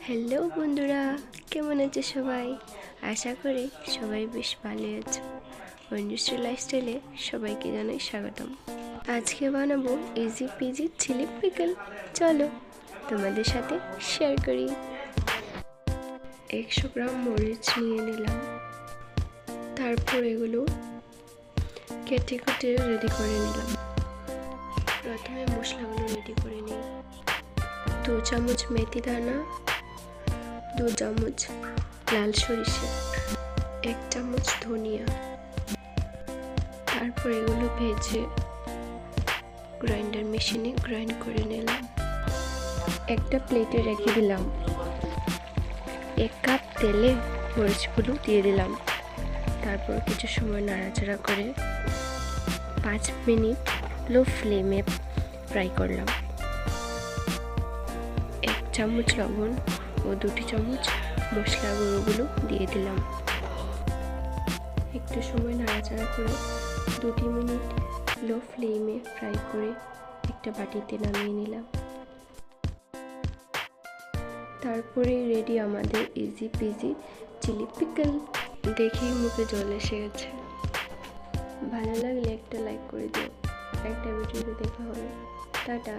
Hello বন্ধুরা, কেমন আছে সবাই? আশা করি সবাই বেশ ভালো আছে। অন্যশ্রী লাইফস্টাইলে সবাইকে জানাই স্বাগতম। আজকে বানাবো ইজি পিজি চিলি পিকল চলো তোমাদের সাথে শেয়ার করি। একশো গ্রাম মরিচ নিয়ে নিলাম। তারপর এগুলো কেটে কুটে রেডি করে নিলাম। প্রথমে মশলাগুলো রেডি করে নিই। দু চামচ মেথি দানা, দু চামচ লাল সরিষা, এক চামচ ধনিয়া। তারপর এগুলো ভেজে গ্রাইন্ডার মেশিনে গ্রাইন্ড করে নিলাম। একটা প্লেটে রেখে দিলাম। এক কাপ তেলে মরিচগুলো দিয়ে দিলাম। তারপর কিছু সময় নাড়াচাড়া করে পাঁচ মিনিট লো ফ্লেমে ফ্রাই করলাম। চামচ লবণ ও দুটি চামচ মশলা গুঁড়োগুলো দিয়ে দিলাম। একটু সময় নাড়াচাড়া করে দুটি মিনিট লো ফ্লেমে ফ্রাই করে একটা বাটিতে নামিয়ে নিলাম। তারপরে রেডি আমাদের ইজি পিজি চিলি পিকল দেখেই মুখে জল এসে গেছে। ভালো লাগলে একটা লাইক করে দিও। একটা ভিডিওতে দেখা হবে। টাটা।